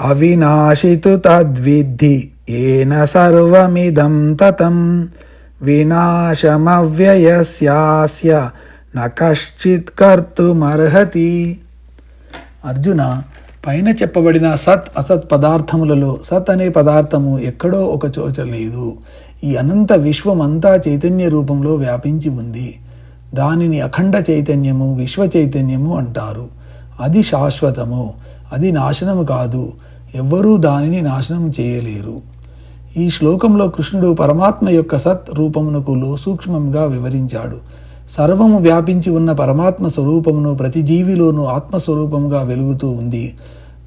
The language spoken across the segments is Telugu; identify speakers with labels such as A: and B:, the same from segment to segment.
A: అవినాశితు తద్విద్ధి ఏన సర్వమిదం తతం. వినాశమవ్యయస్యాస్య న కశ్చిత్ కర్తుమర్హతి. అర్జున పైన చెప్పబడిన సత్ అసత్ పదార్థములలో సత్ అనే పదార్థము ఎక్కడో ఒక చోట లేదు. ఈ అనంత విశ్వమంతా చైతన్య రూపంలో వ్యాపించి ఉంది. దానిని అఖండ చైతన్యము విశ్వ చైతన్యము అంటారు. అది శాశ్వతము. అది నాశనము కాదు. ఎవ్వరూ దానిని నాశనం చేయలేరు. ఈ శ్లోకంలో కృష్ణుడు పరమాత్మ యొక్క సత్ రూపమునకు లో సూక్ష్మంగా వివరించాడు. సర్వము వ్యాపించి ఉన్న పరమాత్మ స్వరూపమును ప్రతి జీవిలోనూ ఆత్మస్వరూపముగా వెలుగుతూ ఉంది.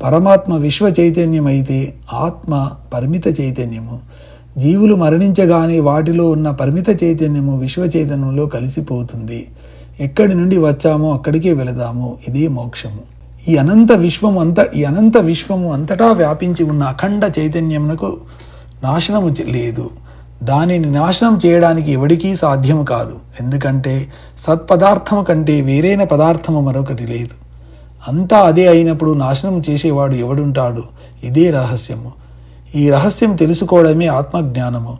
A: పరమాత్మ విశ్వ చైతన్యమైతే ఆత్మ పరిమిత చైతన్యము. జీవులు మరణించగానే వాటిలో ఉన్న పరిమిత చైతన్యము విశ్వ చైతన్యంలో కలిసిపోతుంది. ఎక్కడి నుండి వచ్చామో అక్కడికే వెళదాము. ఇదే మోక్షము. ఈ అనంత విశ్వము అంత ఈ అనంత విశ్వము అంతటా వ్యాపించి ఉన్న అఖండ చైతన్యమునకు నాశనము లేదు. దానిని నాశనం చేయడానికి ఎవడికీ సాధ్యము కాదు. ఎందుకంటే సత్పదార్థము కంటే వేరైన పదార్థము మరొకటి లేదు. అంతా అదే అయినప్పుడు నాశనం చేసేవాడు ఎవడుంటాడు? ఇదే రహస్యము. ఈ రహస్యం తెలుసుకోవడమే ఆత్మజ్ఞానము.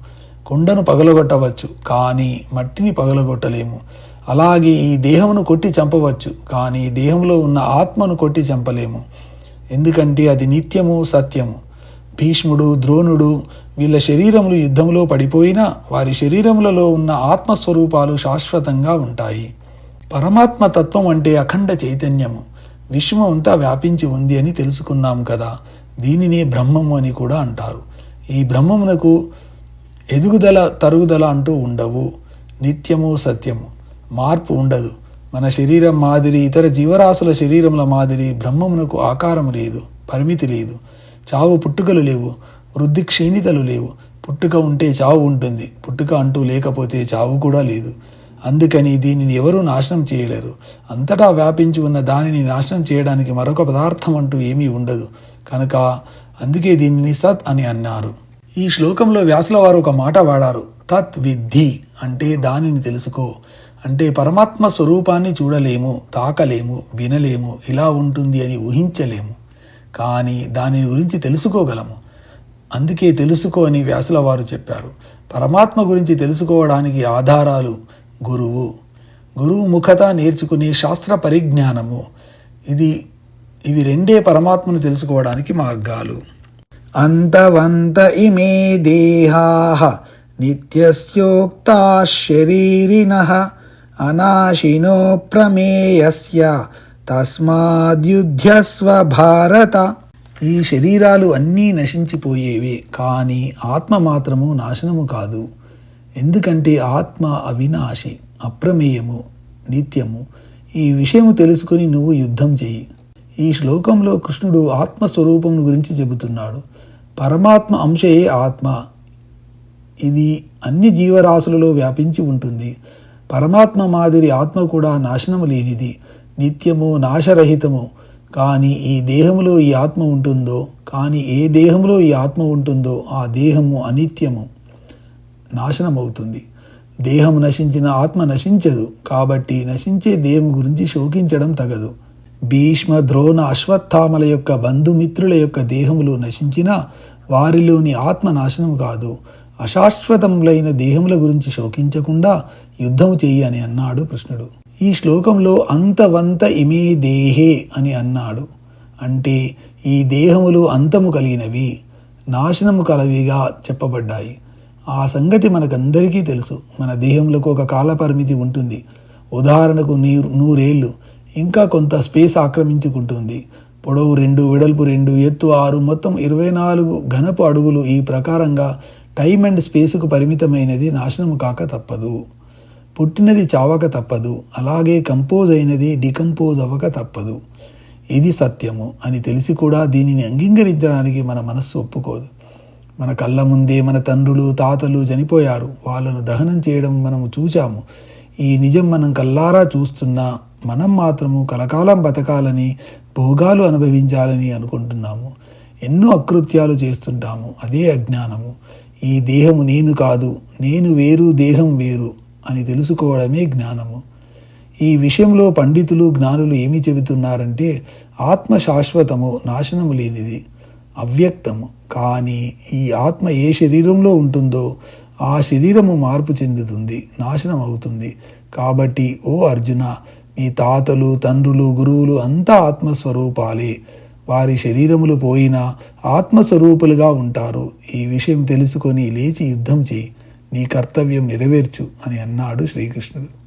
A: కొండను పగలగొట్టవచ్చు కానీ మట్టిని పగలగొట్టలేము. అలాగే ఈ దేహమును కొట్టి చంపవచ్చు కానీ దేహంలో ఉన్న ఆత్మను కొట్టి చంపలేము. ఎందుకంటే అది నిత్యము సత్యము. భీష్ముడు ద్రోణుడు వీళ్ళ శరీరములు యుద్ధంలో పడిపోయినా వారి శరీరములలో ఉన్న ఆత్మస్వరూపాలు శాశ్వతంగా ఉంటాయి. పరమాత్మ తత్వం అంటే అఖండ చైతన్యము. విశ్వం అంతా వ్యాపించి ఉంది అని తెలుసుకున్నాం కదా. దీనినే బ్రహ్మము అని కూడా అంటారు. ఈ బ్రహ్మమునకు ఎదుగుదల తరుగుదల అంటూ ఉండవు. నిత్యము సత్యము. మార్పు ఉండదు. మన శరీరం మాదిరి ఇతర జీవరాశుల శరీరముల మాదిరి బ్రహ్మమునకు ఆకారం లేదు పరిమితి లేదు. చావు పుట్టుకలు లేవు వృద్ధి క్షీణితలు లేవు. పుట్టుక ఉంటే చావు ఉంటుంది పుట్టుక అంటూ లేకపోతే చావు కూడా లేదు. అందుకని దీనిని ఎవరూ నాశనం చేయలేరు. అంతటా వ్యాపించి ఉన్న దానిని నాశనం చేయడానికి మరొక పదార్థం అంటూ ఏమీ ఉండదు. కనుక అందుకే దీనిని సత్ అని అన్నారు. ఈ శ్లోకంలో వ్యాసుల వారు ఒక మాట వాడారు. తత్ విద్ధి అంటే దానిని తెలుసుకో. అంటే పరమాత్మ స్వరూపాన్ని చూడలేము తాకలేము వినలేము ఇలా ఉంటుంది అని ఊహించలేము. కానీ దాని గురించి తెలుసుకోగలము. అందుకే తెలుసుకో అని వ్యాసుల వారు చెప్పారు. పరమాత్మ గురించి తెలుసుకోవడానికి ఆధారాలు గురువు. గురువు ముఖత నేర్చుకునే శాస్త్ర పరిజ్ఞానము. ఇది ఇవి రెండే పరమాత్మను తెలుసుకోవడానికి మార్గాలు. అంతవంత ఇమే దేహా నిత్యస్యోక్తా శరీరిన అనాశినో ప్రమేయస్య తస్మాద్యుధ్యస్వ భారత ఈ శరీరాలు అన్నీ నశించిపోయేవే కానీ ఆత్మ మాత్రము నాశనము కాదు. ఎందుకంటే ఆత్మ అవినాశి అప్రమేయము నిత్యము. ఈ విషయము తెలుసుకుని నువ్వు యుద్ధం చెయ్యి. ఈ శ్లోకంలో కృష్ణుడు ఆత్మస్వరూపం గురించి చెబుతున్నాడు. పరమాత్మ అంశయే ఆత్మ. ఇది అన్ని జీవరాశులలో వ్యాపించి ఉంటుంది. పరమాత్మ మాదిరి ఆత్మ కూడా నాశనం లేనిది నిత్యము నాశరహితము. కానీ ఈ దేహములో ఈ ఆత్మ ఉంటుందో కానీ ఏ దేహంలో ఈ ఆత్మ ఉంటుందో ఆ దేహము అనిత్యము నాశనమవుతుంది. దేహం నశించిన ఆత్మ నశించదు. కాబట్టి నశించే దేహం గురించి శోకించడం తగదు. భీష్మ ద్రోణ అశ్వత్థామల యొక్క బంధుమిత్రుల యొక్క దేహములు నశించినా వారిలోని ఆత్మ నాశనం కాదు. అశాశ్వతములైన దేహముల గురించి శోకించకుండా యుద్ధము చెయ్యి అని అన్నాడు కృష్ణుడు. ఈ శ్లోకంలో అంతవంత ఇమే దేహే అని అన్నాడు. అంటే ఈ దేహములు అంతము కలిగినవి నాశనము కలవిగా చెప్పబడ్డాయి. ఆ సంగతి మనకందరికీ తెలుసు. మన దేహములకు ఒక కాలపరిమితి ఉంటుంది. ఉదాహరణకు నీరు నూరేళ్ళు. ఇంకా కొంత స్పేస్ ఆక్రమించుకుంటుంది. పొడవు రెండు వెడల్పు రెండు ఎత్తు ఆరు మొత్తం ఇరవై నాలుగు ఘనపు అడుగులు ఈ ప్రకారంగా టైం అండ్ స్పేస్కు పరిమితమైనది నాశనం కాక తప్పదు. పుట్టినది చావక తప్పదు. అలాగే కంపోజ్ అయినది డికంపోజ్ అవ్వక తప్పదు. ఇది సత్యము అని తెలిసి కూడా దీనిని అంగీకరించడానికి మన మనస్సు ఒప్పుకోదు. మన కళ్ళ ముందే మన తండ్రులు తాతలు చనిపోయారు. వాళ్ళను దహనం చేయడం మనము చూచాము. ఈ నిజం మనం కల్లారా చూస్తున్నా మనం మాత్రము కలకాలం బతకాలని భోగాలు అనుభవించాలని అనుకుంటున్నాము. ఎన్నో అకృత్యాలు చేస్తుంటాము. అదే అజ్ఞానము. ఈ దేహము నేను కాదు నేను వేరు దేహం వేరు అని తెలుసుకోవడమే జ్ఞానము. ఈ విషయంలో పండితులు జ్ఞానులు ఏమి చెబుతున్నారంటే ఆత్మ శాశ్వతము నాశనము లేనిది. అవ్యక్తము. కానీ ఈ ఆత్మ ఏ శరీరంలో ఉంటుందో ఆ శరీరము మార్పు చెందుతుంది నాశనం అవుతుంది. కాబట్టి ఓ అర్జున మీ తాతలు తండ్రులు గురువులు అంతా ఆత్మస్వరూపాలే. వారి శరీరములు పోయినా ఆత్మస్వరూపులుగా ఉంటారు. ఈ విషయం తెలుసుకొని లేచి యుద్ధం చేయి. నీ కర్తవ్యం నెరవేర్చు అని అన్నాడు శ్రీకృష్ణుడు.